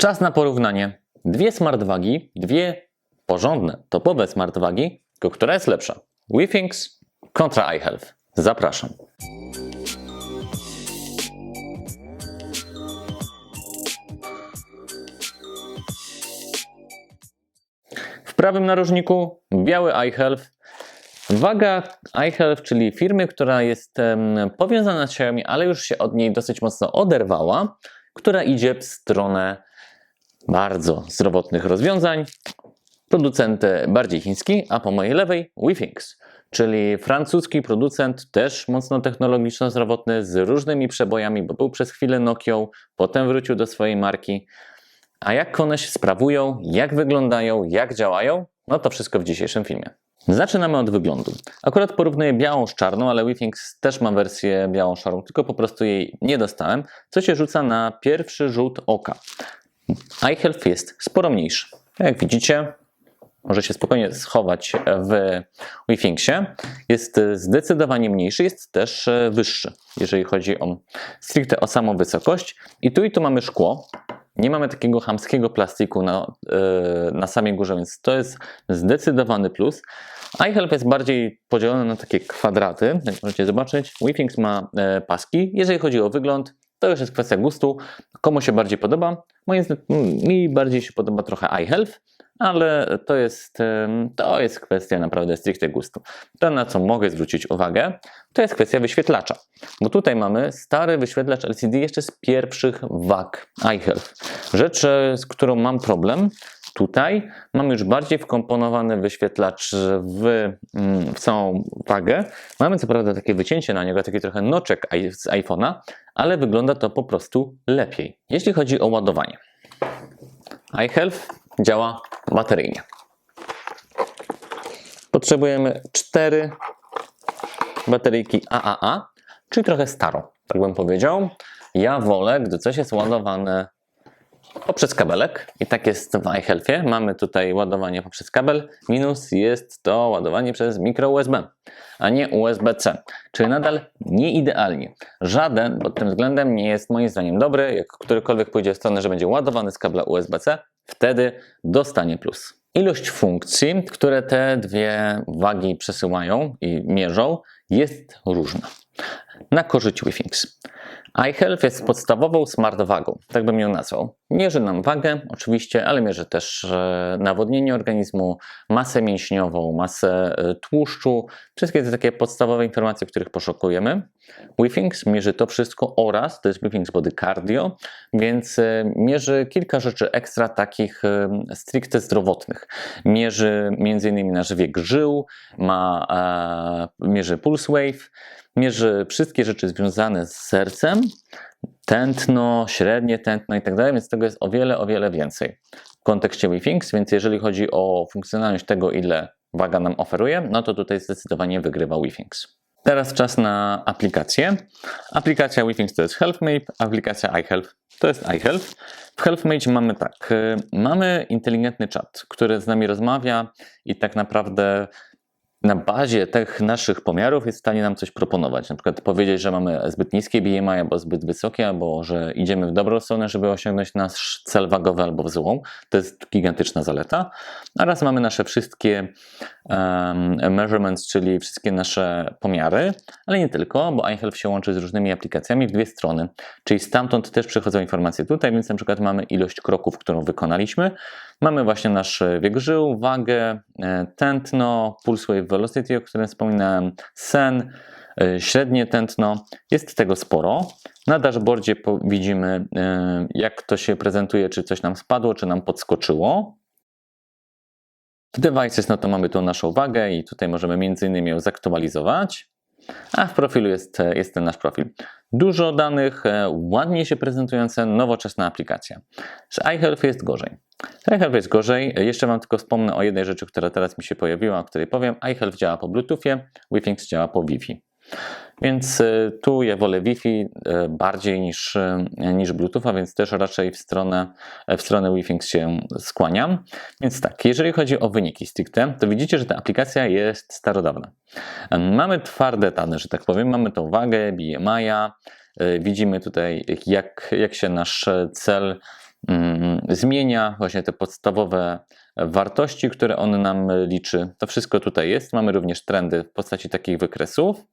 Czas na porównanie. Dwie smartwagi, dwie porządne, topowe smartwagi, tylko która jest lepsza? WeThings kontra iHealth. Zapraszam. W prawym narożniku biały iHealth. Waga iHealth, czyli firmy, która jest powiązana z Xiaomi, ale już się od niej dosyć mocno oderwała, która idzie w stronę bardzo zdrowotnych rozwiązań. Producent bardziej chiński, a po mojej lewej WeThings, czyli francuski producent, też mocno technologiczno-zdrowotny, z różnymi przebojami, bo był przez chwilę Nokią, potem wrócił do swojej marki. A jak one się sprawują, jak wyglądają, jak działają, no to wszystko w dzisiejszym filmie. Zaczynamy od wyglądu. Akurat porównuję białą z czarną, ale WeThings też ma wersję białą szarą, tylko po prostu jej nie dostałem, co się rzuca na pierwszy rzut oka. iHealth jest sporo mniejszy. Jak widzicie, może się spokojnie schować w WeThingsie. Jest zdecydowanie mniejszy, jest też wyższy, jeżeli chodzi o stricte o samą wysokość. I tu i tu mamy szkło. Nie mamy takiego chamskiego plastiku na, yy, na samej górze, więc to jest zdecydowany plus. iHealth jest bardziej podzielony na takie kwadraty, jak możecie zobaczyć. WeThings ma e, paski. Jeżeli chodzi o wygląd, to już jest kwestia gustu. Komu się bardziej podoba? Moim zdaniem mi bardziej się podoba trochę iHealth, ale to jest, to jest kwestia naprawdę stricte gustu. To, na co mogę zwrócić uwagę, to jest kwestia wyświetlacza. Bo tutaj mamy stary wyświetlacz LCD jeszcze z pierwszych wag iHealth. Rzecz, e, z którą mam problem, tutaj mamy już bardziej wkomponowany wyświetlacz w, mm, w całą wagę. Mamy co prawda takie wycięcie na niego, taki trochę noczek z iPhone'a, ale wygląda to po prostu lepiej. Jeśli chodzi o ładowanie. iHealth działa bateryjnie. Potrzebujemy cztery bateryjki AAA, czyli trochę staro, tak bym powiedział. Ja wolę, gdy coś jest ładowane poprzez kabelek i tak jest w iHealthie. Mamy tutaj ładowanie poprzez kabel. Minus jest to ładowanie przez mikro USB, a nie USB-C, czyli nadal nie idealnie. Żaden pod tym względem nie jest moim zdaniem dobry. Jak którykolwiek pójdzie w stronę, że będzie ładowany z kabla USB-C, wtedy dostanie plus. Ilość funkcji, które te dwie wagi przesyłają i mierzą, jest różna. Na korzyść WeThings. iHealth jest podstawową smartwagą, tak bym ją nazwał. Mierzy nam wagę, oczywiście, ale mierzy też e, nawodnienie organizmu, masę mięśniową, masę e, tłuszczu, wszystkie te takie podstawowe informacje, których poszukujemy. WeThings mierzy to wszystko oraz, to jest WeThings Body Cardio, więc e, mierzy kilka rzeczy ekstra takich stricte zdrowotnych. Mierzy m.in. nasz wiek żył, ma, mierzy pulse wave, mierzy wszystkie rzeczy związane z sercem, tętno, średnie tętno i tak dalej, więc tego jest o wiele, o wiele więcej w kontekście WeThings, więc jeżeli chodzi o funkcjonalność tego, ile waga nam oferuje, no to tutaj zdecydowanie wygrywa WeThings. Teraz czas na aplikację. Aplikacja WeThings to jest HealthMate, aplikacja iHealth to jest iHealth. W HealthMate mamy tak, y, mamy inteligentny czat, który z nami rozmawia i tak naprawdę na bazie tych naszych pomiarów jest w stanie nam coś proponować. Na przykład powiedzieć, że mamy zbyt niskie BMI albo zbyt wysokie, albo że idziemy w dobrą stronę, żeby osiągnąć nasz cel wagowy albo w złą. To jest gigantyczna zaleta. Oraz mamy nasze wszystkie um, measurements, czyli wszystkie nasze pomiary, ale nie tylko, bo iHealth się łączy z różnymi aplikacjami w dwie strony. Czyli stamtąd też przychodzą informacje tutaj, więc na przykład mamy ilość kroków, którą wykonaliśmy. Mamy właśnie nasz wiek żył, wagę, e, tętno, pulse wave velocity, o którym wspominałem, sen, e, średnie tętno. Jest tego sporo. Na dashboardzie widzimy, e, jak to się prezentuje, czy coś nam spadło, czy nam podskoczyło. W devices, no to mamy tu naszą wagę i tutaj możemy między innymi ją zaktualizować. A w profilu jest, jest ten nasz profil. Dużo danych, e, ładnie się prezentujące, nowoczesna aplikacja. Z iHealth jest gorzej. Z iHealth jest gorzej. Jeszcze Wam tylko wspomnę o jednej rzeczy, która teraz mi się pojawiła, o której powiem. iHealth działa po Bluetoothie, WeThings działa po Wi-Fi. Więc e, tu ja wolę Wi-Fi e, bardziej niż, e, niż Bluetootha, więc też raczej w stronę, w stronę WeThings się skłaniam. Więc tak, jeżeli chodzi o wyniki stricte, to widzicie, że ta aplikacja jest starodawna. Mamy twarde dane, że tak powiem, mamy tą wagę, BMI-a, widzimy tutaj jak, jak się nasz cel mm, zmienia, właśnie te podstawowe wartości, które on nam liczy. To wszystko tutaj jest. Mamy również trendy w postaci takich wykresów.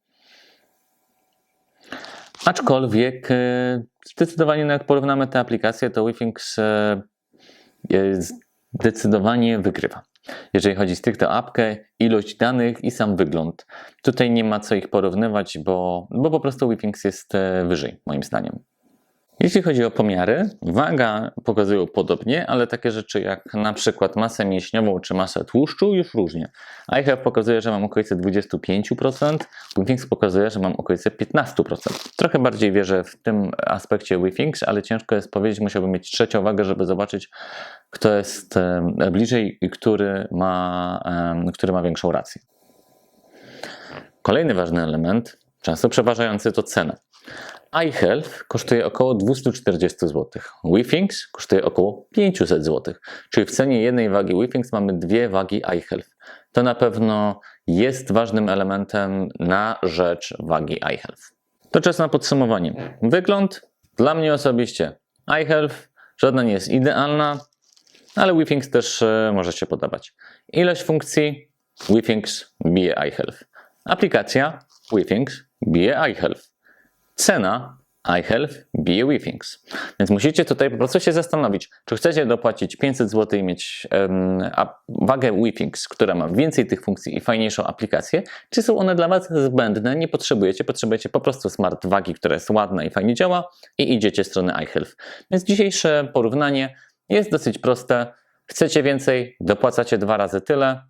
Aczkolwiek e, zdecydowanie, no jak porównamy te aplikacje, to WeThings e, jest- zdecydowanie wygrywa. Jeżeli chodzi stricte o apkę, ilość danych i sam wygląd. Tutaj nie ma co ich porównywać, bo, bo po prostu WeThings jest e, wyżej, moim zdaniem. Jeśli chodzi o pomiary, waga pokazują podobnie, ale takie rzeczy jak na przykład masę mięśniową czy masę tłuszczu już różnie. iHealth pokazuje, że mam okolice 25%, WeThings pokazuje, że mam okolice 15%. Trochę bardziej wierzę w tym aspekcie WeThings, ale ciężko jest powiedzieć, musiałbym mieć trzecią wagę, żeby zobaczyć, kto jest bliżej i który ma, który ma większą rację. Kolejny ważny element, często przeważający, to cena iHealth kosztuje około 240 zł. WeThings kosztuje około 500 zł. Czyli w cenie jednej wagi WeThings mamy dwie wagi iHealth. To na pewno jest ważnym elementem na rzecz wagi iHealth. To czas na podsumowanie. Wygląd dla mnie osobiście iHealth żadna nie jest idealna, ale WeThings też e, może się podobać. Ilość funkcji WeThings bije iHealth. Aplikacja WeThings bije iHealth cena iHealth bije WeThings. Więc musicie tutaj po prostu się zastanowić, czy chcecie dopłacić 500 zł i mieć a, wagę WeThings, która ma więcej tych funkcji i fajniejszą aplikację, czy są one dla Was zbędne, nie potrzebujecie, potrzebujecie po prostu smart wagi, która jest ładna i fajnie działa i idziecie w stronę iHealth. Więc dzisiejsze porównanie jest dosyć proste. Chcecie więcej, dopłacacie dwa razy tyle.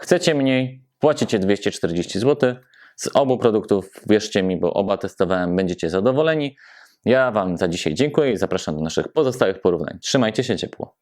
Chcecie mniej, płacicie 240 zł. Z obu produktów, wierzcie mi, bo oba testowałem, będziecie zadowoleni. Ja Wam za dzisiaj dziękuję i zapraszam do naszych pozostałych porównań. Trzymajcie się ciepło.